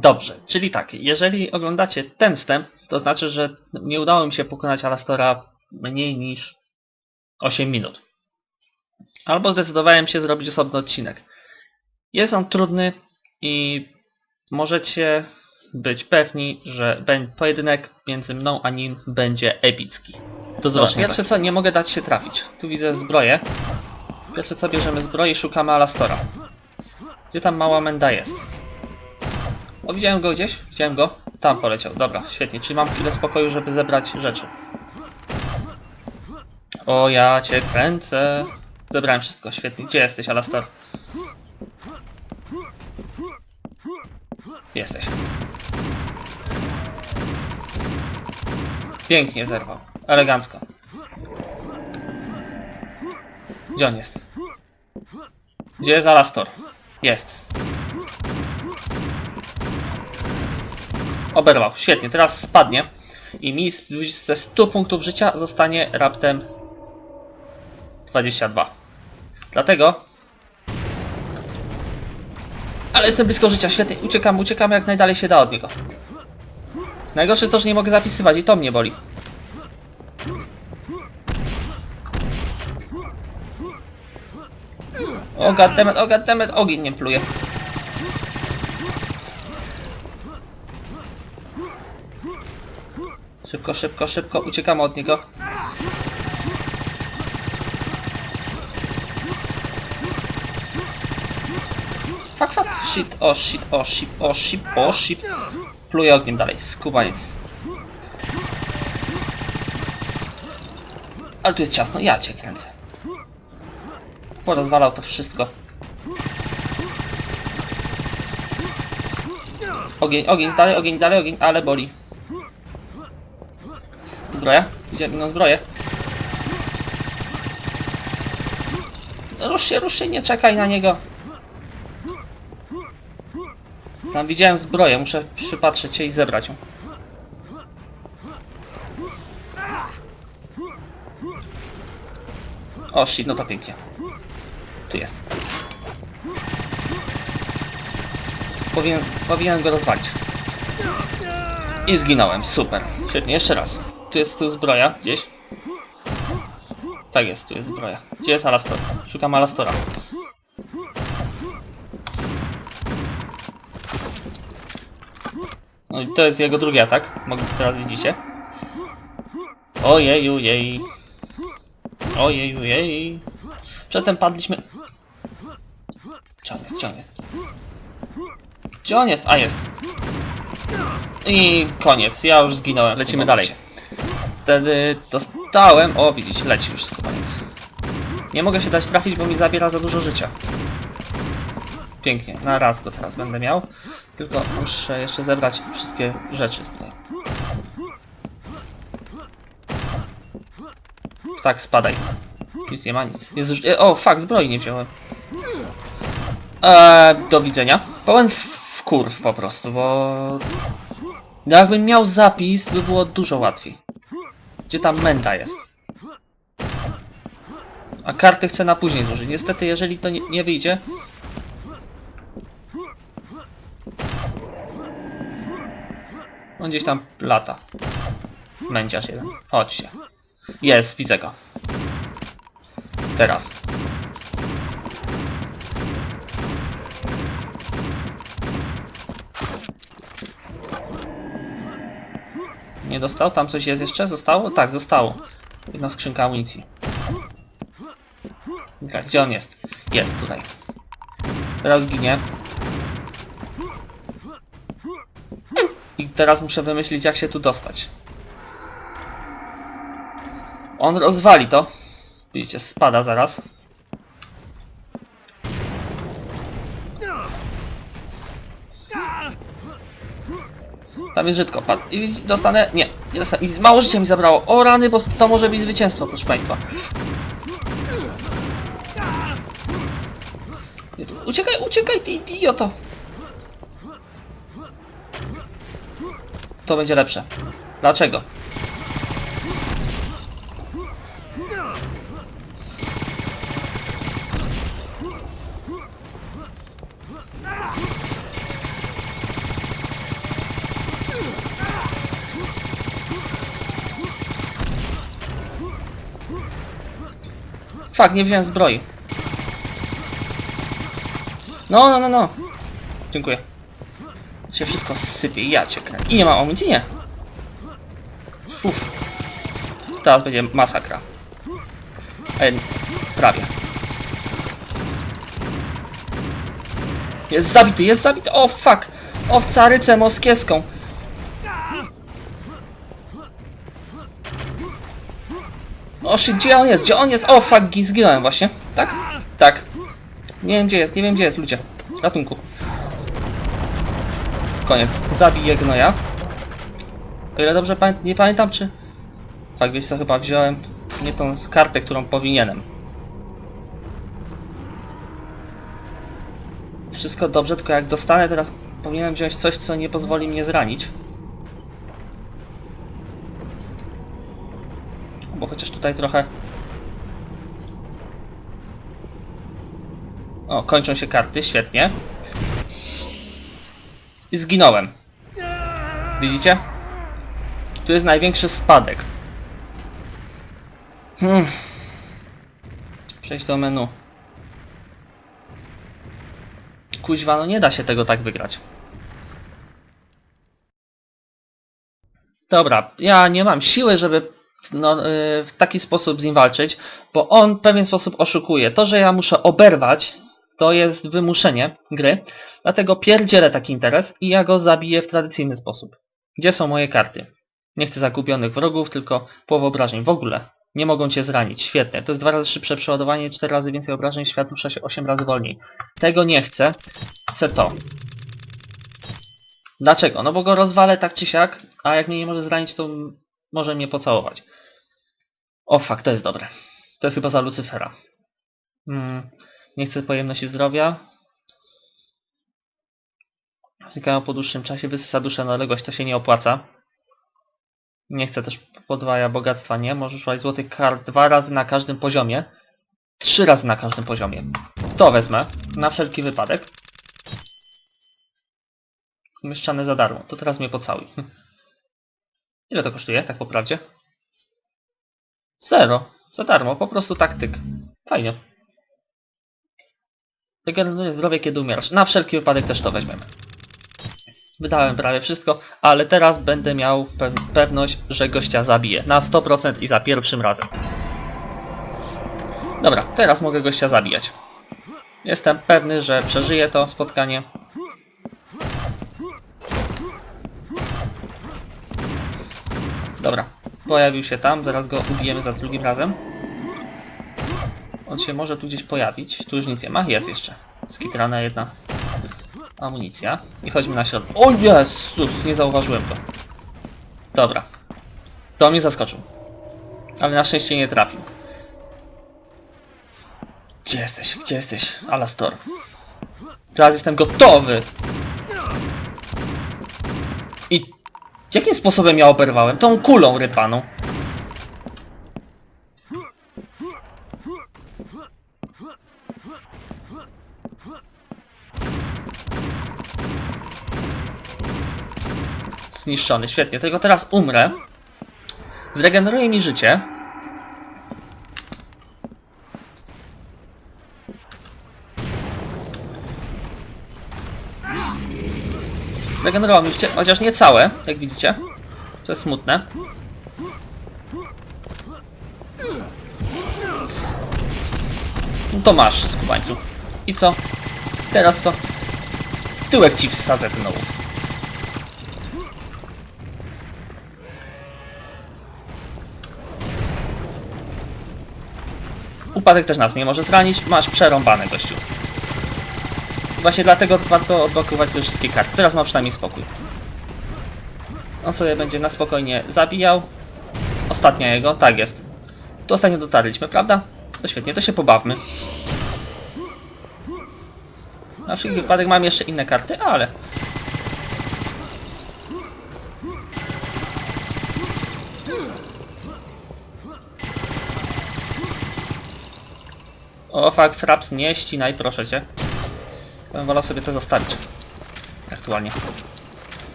Dobrze, czyli tak, jeżeli oglądacie ten wstęp, to znaczy, że nie udało mi się pokonać Alastora mniej niż 8 minut. Albo zdecydowałem się zrobić osobny odcinek. Jest on trudny i możecie być pewni, że pojedynek między mną a nim będzie epicki. To zobaczenia Pierwsze co, nie mogę dać się trafić. Tu widzę zbroję. Pierwsze co, bierzemy zbroję i szukamy Alastora. Gdzie tam mała menda jest? O, widziałem go gdzieś? Widziałem go? Tam poleciał. Dobra, świetnie. Czyli mam chwilę spokoju, żeby zebrać rzeczy. O, ja cię kręcę. Zebrałem wszystko, świetnie. Gdzie jesteś, Alastor? Jesteś. Pięknie zerwał. Elegancko. Gdzie on jest? Gdzie jest Alastor? Jest. Oberwał. Świetnie, teraz spadnie. I mi ze 100 punktów życia zostanie raptem 22. Dlatego... Ale jestem blisko życia, świetnie. Uciekam, uciekam jak najdalej się da od niego. Najgorsze jest to, że nie mogę zapisywać i to mnie boli. O goddammit, o goddammit, ogień nie pluje. Szybko, szybko, szybko, uciekamy od niego. Fuck, fuck, shit, o shit, o shit, o shit, o shit. Pluje ogniem dalej, skubaniec. Ale tu jest ciasno, ja cię kręcę. Porozwalał to wszystko. Ogień, ogień, dalej, ogień, dalej, ogień, ale boli. Zbroja? Idziemy na zbroję. Rusz się, rusz się, nie czekaj na niego. Tam widziałem zbroję, muszę przypatrzeć się i zebrać ją. O shit, no to pięknie. Tu jest. Powinien, powinien go rozwalić. I zginąłem, super. Świetnie, jeszcze raz. Tu jest tu zbroja, gdzieś. Tak jest, tu jest zbroja. Gdzie jest Alastor? Szukam Alastora. No i to jest jego drugi atak. Mogę teraz widzicie. Ojeju jej. Ojeju jej. Przedtem padliśmy... Gdzie on jest? Gdzie on jest? Gdzie on jest? A jest. I koniec. Ja już zginąłem. Lecimy dalej. Wtedy dostałem... O, widzicie, leci już skubaniec. Nie mogę się dać trafić, bo mi zabiera za dużo życia. Pięknie. Na raz go teraz będę miał. Tylko muszę jeszcze zebrać wszystkie rzeczy z niej. Tak, spadaj. Nic nie ma, nic. Jest już... e, O, fuck, zbroi nie wziąłem. Eee, do widzenia. Pełen w kurw po prostu, bo... Jakbym miał zapis, by było dużo łatwiej. Gdzie tam menda jest? A karty chcę na później złożyć. Niestety, jeżeli to nie, nie wyjdzie... On gdzieś tam lata. Mędziarz jeden. Chodźcie. Jest, widzę go. Teraz. Nie dostał? Tam coś jest jeszcze? Zostało? Tak, zostało. Jedna skrzynka amunicji. Tak, gdzie on jest? Jest tutaj. Teraz ginie. I teraz muszę wymyślić jak się tu dostać. On rozwali to. Widzicie, spada zaraz. Tam jest. I dostanę... Nie, nie dostanę. I mało życia mi zabrało. O rany, bo to może być zwycięstwo, proszę Państwa. Uciekaj, uciekaj, ty idioto! To będzie lepsze. Dlaczego? Fuck, nie wziąłem zbroi. No, no, no, no. Dziękuję. To się wszystko sypie, ja cię. I nie ma amunicji, nie. Uff. Teraz będzie masakra. Ej, prawie. Jest zabity, jest zabity. O fuck! Owcarycę moskiewską. O shit, gdzie on jest? Gdzie on jest? O fuck, gi- zginąłem właśnie. Tak? Tak. Nie wiem gdzie jest, nie wiem gdzie jest, ludzie. Ratunku. Koniec. Zabiję gnoja. O ile dobrze pamię nie pamiętam czy... Tak, wiesz co, chyba wziąłem nie tą kartę, którą powinienem. Wszystko dobrze, tylko jak dostanę teraz powinienem wziąć coś, co nie pozwoli mnie zranić. Bo chociaż tutaj trochę... O, kończą się karty, świetnie. I zginąłem. Widzicie? Tu jest największy spadek. Hmm. Przejść do menu. Kuźwa, no nie da się tego tak wygrać. Dobra, ja nie mam siły, żeby no, yy, w taki sposób z nim walczyć, bo on w pewien sposób oszukuje. To, że ja muszę oberwać, to jest wymuszenie gry, dlatego pierdzielę taki interes i ja go zabiję w tradycyjny sposób. Gdzie są moje karty? Nie chcę zagubionych wrogów, tylko połowę obrażeń. W ogóle. Nie mogą cię zranić. Świetnie. To jest dwa razy szybsze przeładowanie, cztery razy więcej obrażeń, świat rusza się 8 razy wolniej. Tego nie chcę. Chcę to. Dlaczego? No bo go rozwalę tak czy siak, a jak mnie nie może zranić, to może mnie pocałować. O fuck, to jest dobre. To jest chyba za Lucyfera. Hmm. Nie chcę pojemności zdrowia. Znikają po dłuższym czasie, wysysa duszę na odległość, to się nie opłaca. Nie chcę też podwaja bogactwa, nie? Możesz używać złotych kart dwa razy na każdym poziomie. Trzy razy na każdym poziomie. To wezmę, na wszelki wypadek. Umieszczane za darmo. To teraz mnie pocałuj. Ile to kosztuje, tak po prawdzie? Zero. Za darmo, po prostu taktyk. Fajnie. Regeneruje zdrowie, kiedy umierasz. Na wszelki wypadek też to weźmiemy. Wydałem prawie wszystko, ale teraz będę miał pe pewność, że gościa zabiję. Na 100% i za pierwszym razem. Dobra, teraz mogę gościa zabijać. Jestem pewny, że przeżyję to spotkanie. Dobra, pojawił się tam, zaraz go ubijemy za drugim razem. On się może tu gdzieś pojawić. Tu już nic nie ma, jest jeszcze. Skitrana jedna amunicja. I chodźmy na środek. O Jezus, nie zauważyłem to. Dobra. To mnie zaskoczył. Ale na szczęście nie trafił. Gdzie jesteś? Gdzie jesteś? Alastor. Teraz jestem gotowy. I jakim sposobem ja oberwałem? Tą kulą rypaną. Zniszczony, świetnie. Tylko teraz umrę. Zregeneruje mi życie. Zregenerował mi życie, chociaż nie całe, jak widzicie. To jest smutne. No to masz, skubańcu. I co? Teraz to... Tyłek ci wsadzę znowu. Upadek też nas nie może zranić, masz przerąbane gościu. Właśnie dlatego warto odblokować te wszystkie karty. Teraz ma przynajmniej spokój. On sobie będzie na spokojnie zabijał. Ostatnia jego, tak jest. Tu ostatnio dotarliśmy, prawda? To świetnie, to się pobawmy. Na wszelki wypadek mam jeszcze inne karty, ale... O, fuck, fraps, nie ścinaj, proszę cię. Bym wolał sobie to zostawić. Aktualnie.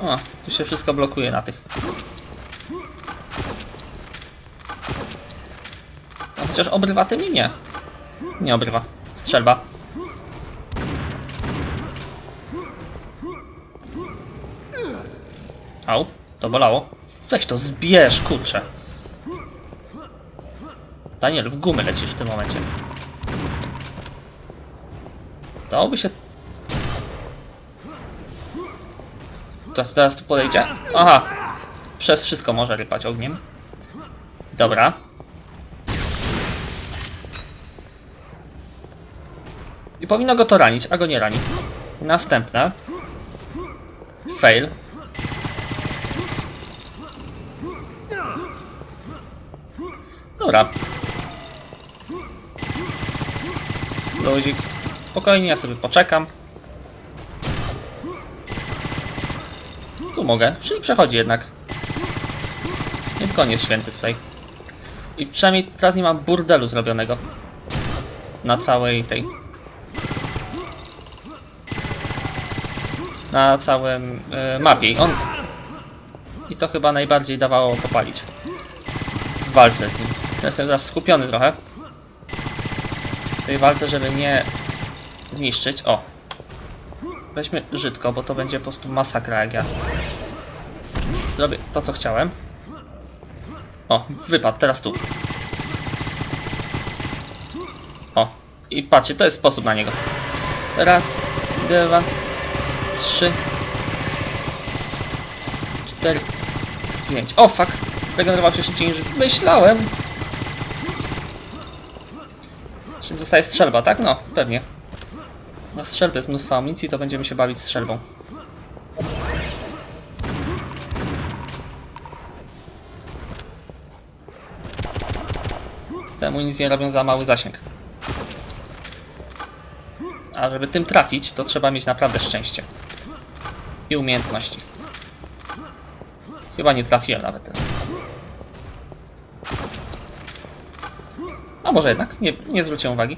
O, tu się wszystko blokuje na tych. No chociaż obrywa tymi nie. Nie obrywa. Strzelba. Au, to bolało. Weź to zbierz, kurczę. Daniel, w gumy lecisz w tym momencie. Dałoby się... Teraz, teraz tu podejdzie? Aha! Przez wszystko może rypać ogniem. Dobra. I powinno go to ranić, a go nie rani. Następna. Fail. Dobra. Luzik. Spokojnie, ja sobie poczekam. Tu mogę, czyli przechodzi jednak. Więc koniec święty tutaj. I przynajmniej teraz nie mam burdelu zrobionego. Na całej tej... Na całym e, mapie. On... I to chyba najbardziej dawało popalić. W walce z nim. Jestem teraz skupiony trochę. Tej walce, żeby nie zniszczyć. O! Weźmy żydko, bo to będzie po prostu masakra jak ja zrobię to co chciałem. O, wypadł, teraz tu. O, i patrzcie, to jest sposób na niego. Raz, dwa, trzy, cztery, pięć. O, fuck! Zregenerował się szybciej niż myślałem. Czy zostaje strzelba, tak? No, pewnie. Na strzelbę jest mnóstwo amunicji, to będziemy się bawić strzelbą. Te amunicje robią za mały zasięg. A żeby tym trafić, to trzeba mieć naprawdę szczęście. I umiejętności. Chyba nie trafiłem nawet. A może jednak? Nie, nie zwróciłem uwagi.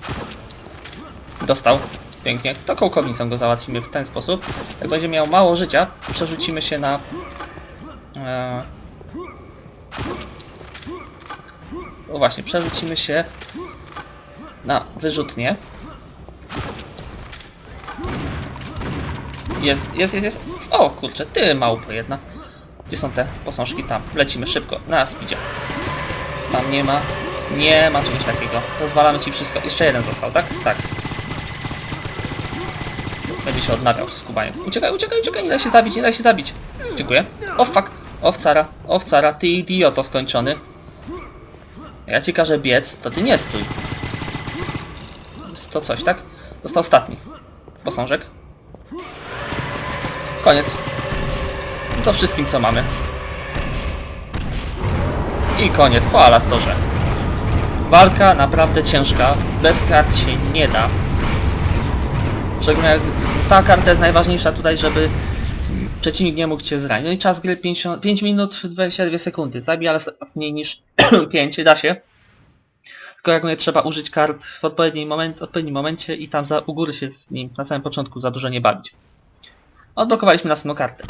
Dostał. Pięknie. To kołkownicą go załatwimy w ten sposób. Jak będzie miał mało życia, przerzucimy się na... E... Właśnie, przerzucimy się na wyrzutnię. Jest, jest, jest, jest. O kurczę, ty małpo jedna. Gdzie są te posążki? Tam. Lecimy szybko. Na speedzie. Tam nie ma. Nie ma czegoś takiego. Pozwalamy ci wszystko. Jeszcze jeden został, tak? Tak. Będzie się odnawiał skubaniec. Uciekaj, uciekaj, uciekaj, nie da się zabić, nie da się zabić. Dziękuję. O fuck. Owcara, owcara, ty idioto skończony. Ja ci każę biec, to ty nie stój. To coś, tak? Został ostatni. Posążek. Koniec. To wszystkim co mamy. I koniec, po Alastorze. Walka naprawdę ciężka, bez kart się nie da. Szczególnie jak ta karta jest najważniejsza tutaj, żeby przeciwnik nie mógł cię zranić. No i czas gry 50, 5 minut 22 sekundy. Zabij ale mniej niż 5, da się. Tylko jak mówię, trzeba użyć kart w odpowiednim, moment, odpowiednim momencie i tam za, u góry się z nim na samym początku za dużo nie bawić. Odblokowaliśmy następną kartę.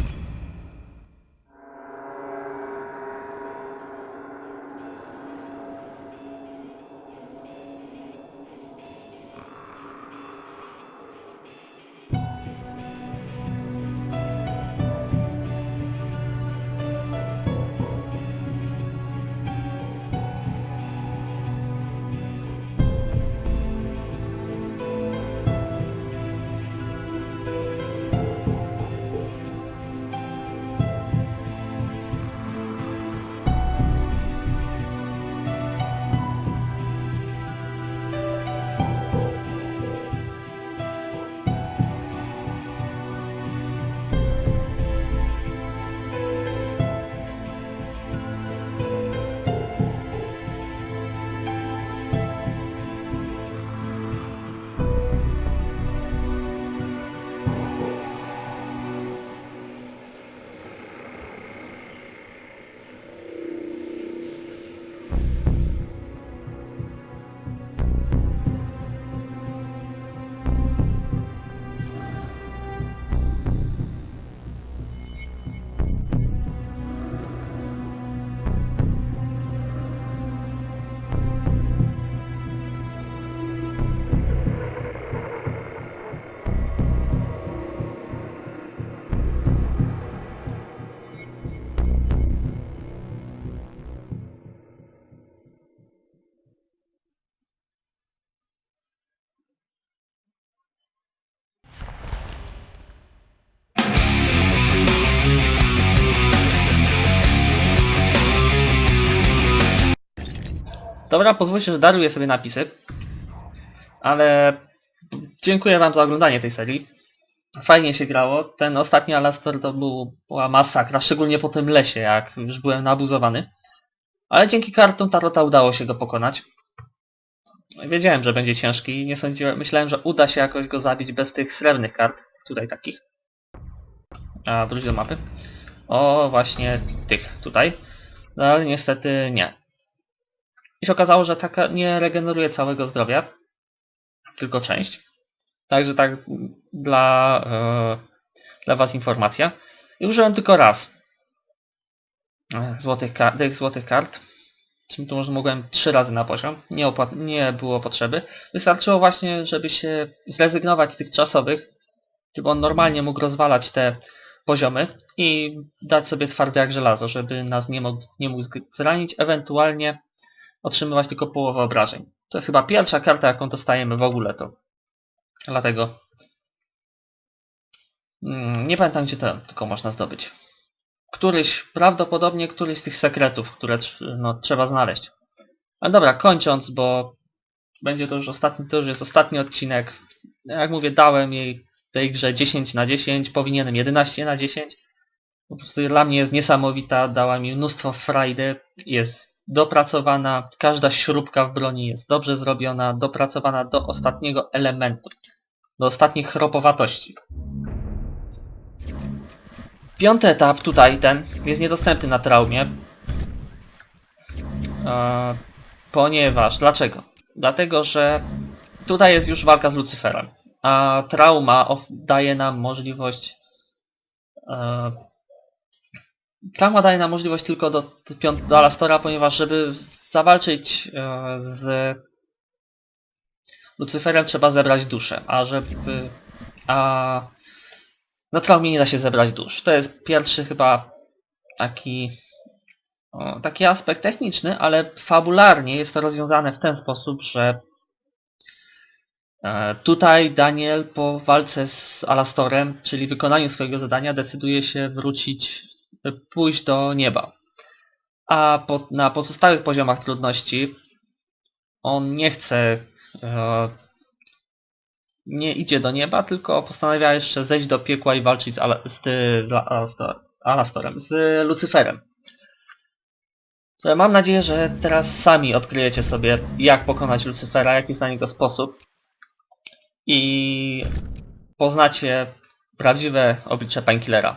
Dobra, pozwólcie, że daruję sobie napisy. Ale dziękuję wam za oglądanie tej serii. Fajnie się grało. Ten ostatni Alastor to był, była masakra, szczególnie po tym lesie, jak już byłem nabuzowany. Ale dzięki kartom Tarota udało się go pokonać. Wiedziałem, że będzie ciężki i nie sądziłem, myślałem, że uda się jakoś go zabić bez tych srebrnych kart, tutaj takich. A, wróć do mapy. O, właśnie tych tutaj. No ale niestety nie. I się okazało, że taka nie regeneruje całego zdrowia, tylko część. Także tak dla, e, dla Was informacja. I użyłem tylko raz e, złotych, tych złotych kart. Czym to może mogłem trzy razy na poziom. Nie, nie było potrzeby. Wystarczyło właśnie, żeby się zrezygnować z tych czasowych, żeby on normalnie mógł rozwalać te poziomy i dać sobie twarde jak żelazo, żeby nas nie mógł, nie mógł zranić, ewentualnie otrzymywać tylko połowę obrażeń. To jest chyba pierwsza karta, jaką dostajemy w ogóle to. Dlatego mm, nie pamiętam gdzie to tylko można zdobyć. Któryś, prawdopodobnie któryś z tych sekretów, które no, trzeba znaleźć. Ale dobra, kończąc, bo będzie to już ostatni, to już jest ostatni odcinek. Jak mówię, dałem jej tej grze 10 na 10, powinienem 11 na 10. Po prostu dla mnie jest niesamowita, dała mi mnóstwo frajdy, jest dopracowana, każda śrubka w broni jest dobrze zrobiona, dopracowana do ostatniego elementu, do ostatnich chropowatości. Piąty etap, tutaj ten, jest niedostępny na traumie. E, ponieważ, dlaczego? Dlatego, że tutaj jest już walka z Lucyferem, a trauma daje nam możliwość e, Trauma daje nam możliwość tylko do, do Alastora, ponieważ żeby zawalczyć e, z Lucyferem trzeba zebrać duszę, a żeby... a na traumie nie da się zebrać dusz. To jest pierwszy chyba taki taki aspekt techniczny, ale fabularnie jest to rozwiązane w ten sposób, że e, tutaj Daniel po walce z Alastorem, czyli wykonaniu swojego zadania, decyduje się wrócić, pójść do nieba. A po, na pozostałych poziomach trudności on nie chce, e, nie idzie do nieba, tylko postanawia jeszcze zejść do piekła i walczyć z, Ala, z, z Alastor, Alastorem, z Lucyferem. Mam nadzieję, że teraz sami odkryjecie sobie, jak pokonać Lucyfera, jaki jest na niego sposób i poznacie prawdziwe oblicze Painkillera.